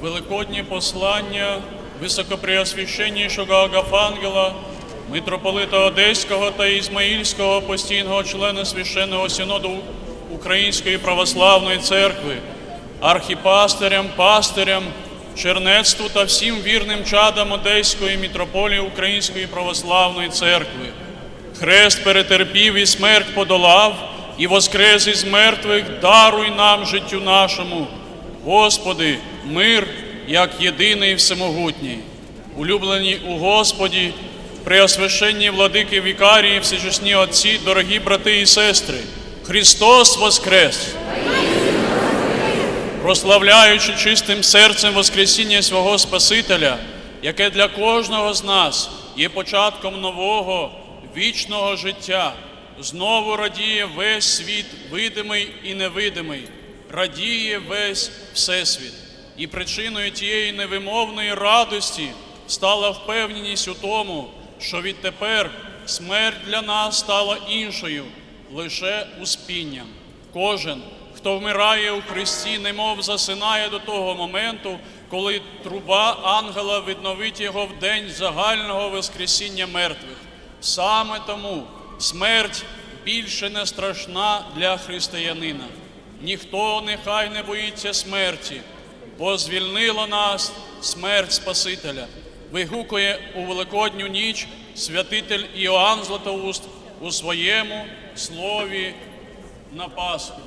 Великоднє послання високопреосвященнішого Агафангела, митрополита Одеського та Ізмаїльського постійного члена священного синоду Української православної церкви, архіпастирям, пастирям, чернецтву та всім вірним чадам Одеської мітрополії Української православної церкви. Хрест перетерпів і смерть подолав, і воскрес із мертвих даруй нам життю нашому. Господи, мир як єдиний всемогутній. Улюблені у Господі, преосвященні владики вікарії, всечесні отці, дорогі брати і сестри, Христос Воскрес! прославляючи чистим серцем Воскресіння свого Спасителя, яке для кожного з нас є початком нового вічного життя, знову радіє весь світ, видимий і невидимий, радіє весь Всесвіт. І причиною тієї невимовної радості стала впевненість у тому, що відтепер смерть для нас стала іншою, лише успінням. Кожен, хто вмирає у Христі, немов засинає до того моменту, коли труба ангела відновить його в день загального Воскресіння мертвих. Саме тому смерть більше не страшна для християнина. Ніхто нехай не боїться смерті, бо звільнила нас смерть Спасителя. Вигукує у Великодню ніч святитель Іоанн Златоуст у своєму слові на Пасху.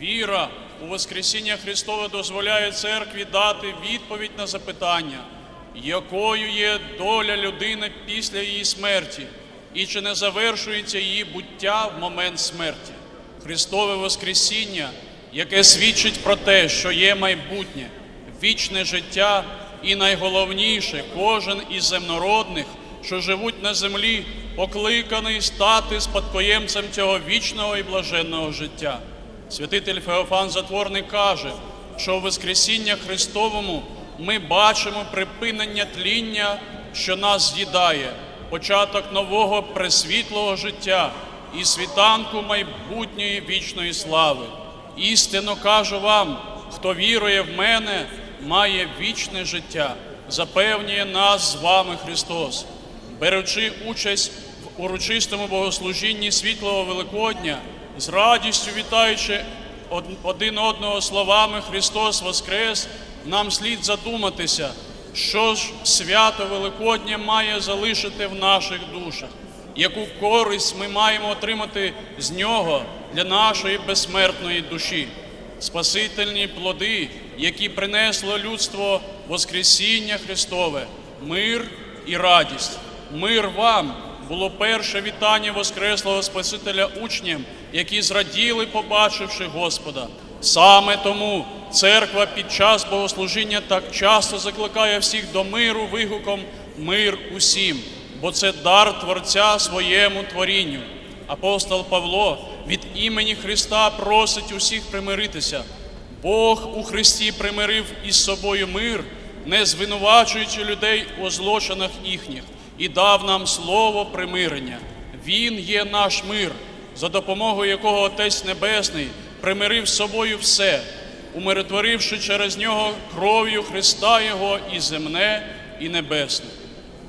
Віра у Воскресіння Христове дозволяє церкві дати відповідь на запитання, якою є доля людини після її смерті, і чи не завершується її буття в момент смерті. Христове Воскресіння, яке свідчить про те, що є майбутнє, вічне життя і найголовніше, кожен із земнородних, що живуть на землі, покликаний стати спадкоємцем цього вічного і блаженного життя. Святитель Феофан Затворник каже, що у Воскресіння Христовому ми бачимо припинення тління, що нас з'їдає, початок нового пресвітлого життя і світанку майбутньої вічної слави. Істинно кажу вам, хто вірує в мене, має вічне життя, запевнює нас з вами Христос. Беручи участь в урочистому богослужінні світлого Великодня, з радістю вітаючи один одного словами Христос Воскрес, нам слід задуматися, що ж свято Великодня має залишити в наших душах, яку користь ми маємо отримати з нього для нашої безсмертної душі. Спасительні плоди, які принесло людство Воскресіння Христове, мир і радість. Мир вам було перше вітання Воскреслого Спасителя учням, які зраділи, побачивши Господа. Саме тому церква під час богослужіння так часто закликає всіх до миру вигуком Мир усім, бо це дар Творця своєму творінню. Апостол Павло від імені Христа просить усіх примиритися. Бог у Христі примирив із собою мир, не звинувачуючи людей у злочинах їхніх, і дав нам слово примирення. Він є наш мир, за допомогою якого Отець Небесний примирив з собою все, умиротворивши через нього кров'ю Христа Його і земне, і небесне.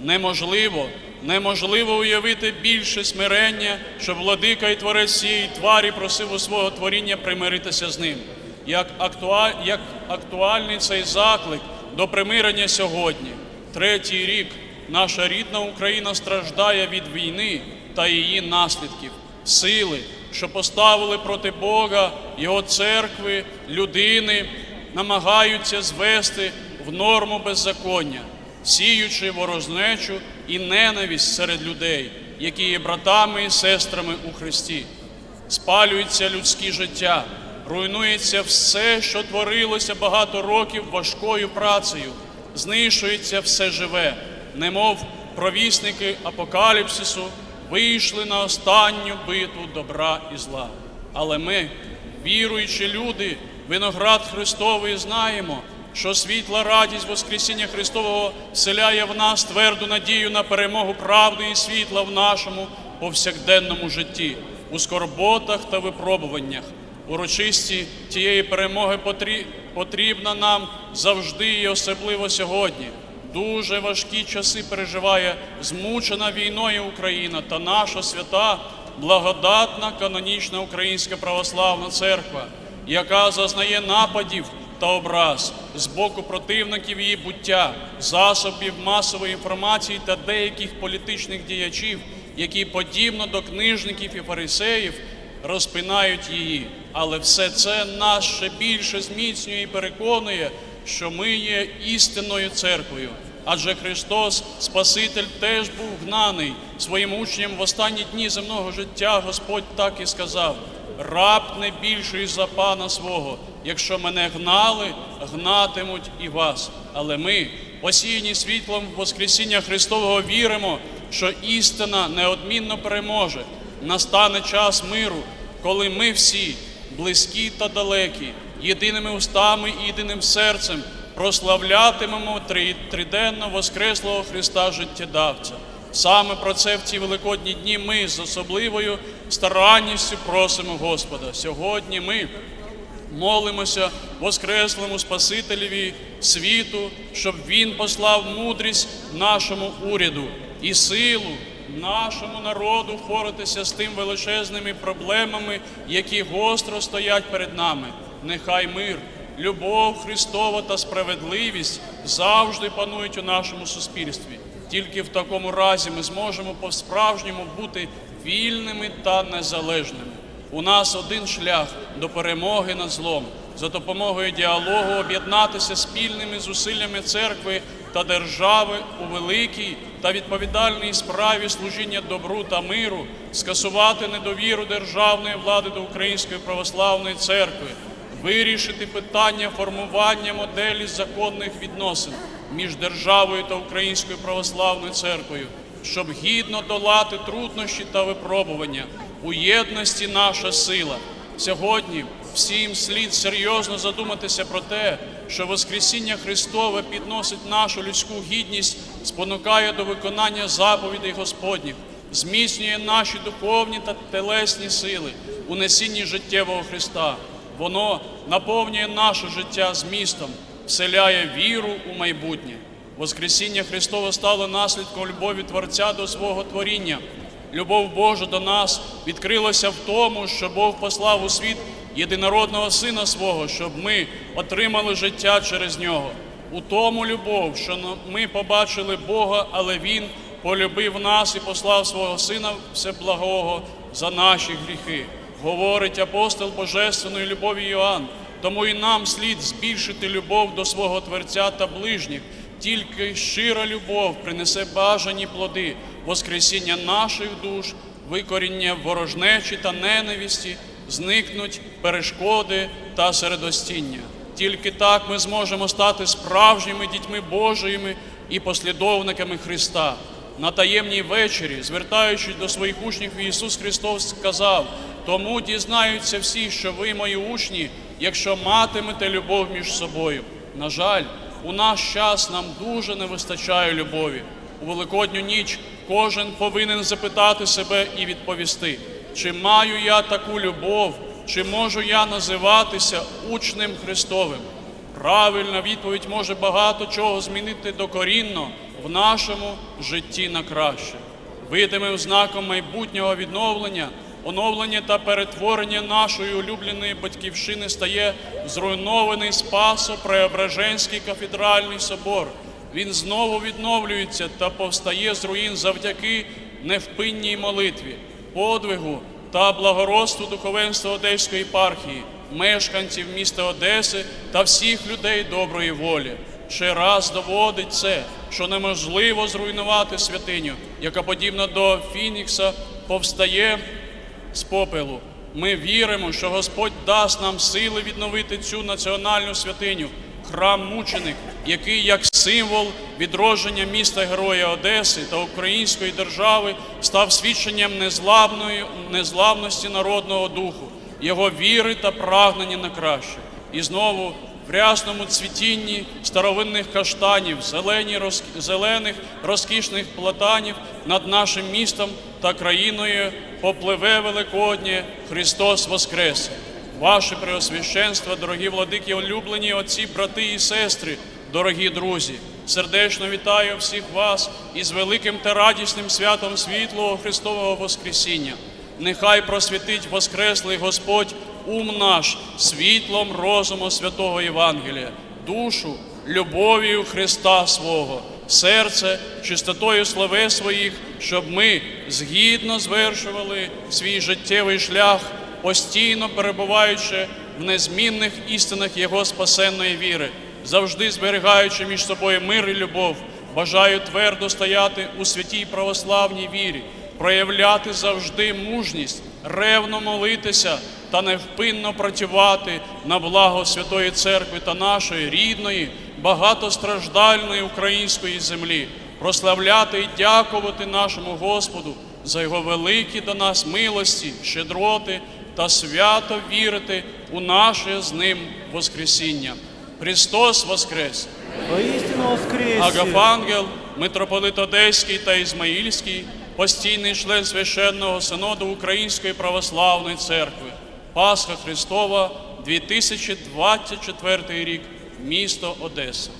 Неможливо, неможливо уявити більше смирення, щоб владика і творець цієї тварі просив у свого творіння примиритися з ним. Як, актуаль, як актуальний цей заклик до примирення сьогодні. Третій рік наша рідна Україна страждає від війни та її наслідків, сили, що поставили проти Бога, Його церкви, людини, намагаються звести в норму беззаконня сіючи ворожнечу і ненависть серед людей, які є братами і сестрами у Христі. Спалюється людське життя, руйнується все, що творилося багато років важкою працею, знищується все живе, немов провісники апокаліпсису вийшли на останню битву добра і зла. Але ми, віруючі люди, виноград Христовий, знаємо, що світла радість Воскресіння Христового вселяє в нас тверду надію на перемогу правди і світла в нашому повсякденному житті, у скорботах та випробуваннях. урочисті тієї перемоги потрібна нам завжди і особливо сьогодні. Дуже важкі часи переживає змучена війною Україна та наша свята благодатна канонічна Українська православна церква, яка зазнає нападів та образ з боку противників її буття, засобів масової інформації та деяких політичних діячів, які подібно до книжників і фарисеїв розпинають її. Але все це нас ще більше зміцнює і переконує, що ми є істинною церквою. Адже Христос, Спаситель, теж був гнаний своїм учням в останні дні земного життя. Господь так і сказав: раб не більший за пана свого. Якщо мене гнали, гнатимуть і вас. Але ми, посіяні світлом Воскресіння Христового, віримо, що істина неодмінно переможе. Настане час миру, коли ми всі, близькі та далекі, єдиними устами і єдиним серцем прославлятимемо триденно Воскреслого Христа життєдавця. Саме про це в ці великодні дні ми з особливою старанністю просимо Господа. Сьогодні ми молимося Воскреслому Спасителеві світу, щоб Він послав мудрість нашому уряду і силу нашому народу впоратися з тим величезними проблемами, які гостро стоять перед нами. Нехай мир, любов Христова та справедливість завжди панують у нашому суспільстві. Тільки в такому разі ми зможемо по-справжньому бути вільними та незалежними. У нас один шлях до перемоги над злом за допомогою діалогу об'єднатися спільними зусиллями церкви та держави у великій та відповідальній справі служіння добру та миру, скасувати недовіру державної влади до Української православної церкви, вирішити питання формування моделі законних відносин між державою та Українською православною церквою, щоб гідно долати труднощі та випробування. У єдності наша сила. Сьогодні всім слід серйозно задуматися про те, що Воскресіння Христове підносить нашу людську гідність, спонукає до виконання заповідей Господніх, зміцнює наші духовні та телесні сили у несінні життєвого Христа. Воно наповнює наше життя змістом, вселяє віру у майбутнє. Воскресіння Христове стало наслідком любові Творця до свого творіння. Любов Божа до нас відкрилася в тому, що Бог послав у світ єдинородного Сина свого, щоб ми отримали життя через нього. У тому любов, що ми побачили Бога, але Він полюбив нас і послав свого Сина Всеблагого за наші гріхи. Говорить апостол Божественної любові Йоанн. Тому і нам слід збільшити любов до свого Творця та ближніх. Тільки щира любов принесе бажані плоди, воскресіння наших душ, викоріння ворожнечі та ненависті, зникнуть перешкоди та середостіння. Тільки так ми зможемо стати справжніми дітьми Божими і послідовниками Христа. На таємній вечері, звертаючись до своїх учнів, Ісус Христос сказав: тому дізнаються всі, що ви мої учні, якщо матимете любов між собою. На жаль, у наш час нам дуже не вистачає любові. У Великодню ніч кожен повинен запитати себе і відповісти, чи маю я таку любов, чи можу я називатися учнем Христовим. Правильна відповідь може багато чого змінити докорінно в нашому житті на краще. Видимим знаком майбутнього відновлення, оновлення та перетворення нашої улюбленої батьківщини стає зруйнований Спасо Преображенський кафедральний собор. Він знову відновлюється та повстає з руїн завдяки невпинній молитві, подвигу та благородству духовенства Одеської єпархії, мешканців міста Одеси та всіх людей доброї волі. Ще раз доводить це, що неможливо зруйнувати святиню, яка подібна до Фінікса повстає з попелу. Ми віримо, що Господь дасть нам сили відновити цю національну святиню, храм мученик, який як символ відродження міста Героя Одеси та української держави став свідченням незламної незламності народного духу, його віри та прагнення на краще. І знову в рясному цвітінні старовинних каштанів, зелені, роз- зелених розкішних платанів над нашим містом та країною попливе Великоднє Христос Воскресе. ваше преосвященство, дорогі владики, улюблені отці, брати і сестри, дорогі друзі. Сердечно вітаю всіх вас із великим та радісним святом світлого Христового Воскресіння. Нехай просвітить Воскреслий Господь ум наш світлом розуму святого Євангелія, душу любов'ю Христа свого, серце чистотою слове своїх, щоб ми згідно звершували свій життєвий шлях, постійно перебуваючи в незмінних істинах Його спасенної віри, завжди зберігаючи між собою мир і любов, бажаю твердо стояти у святій православній вірі, проявляти завжди мужність, ревно молитися та невпинно працювати на благо Святої Церкви та нашої рідної, багатостраждальної української землі, прославляти і дякувати нашому Господу за його великі до нас милості, щедроти та свято вірити у наше з ним Воскресіння. Христос Воскрес! Воістину воскресе! Агафангел, митрополит Одеський та Ізмаїльський, постійний член священного синоду Української православної церкви. Пасха Христова, 2024 рік, місто Одеса.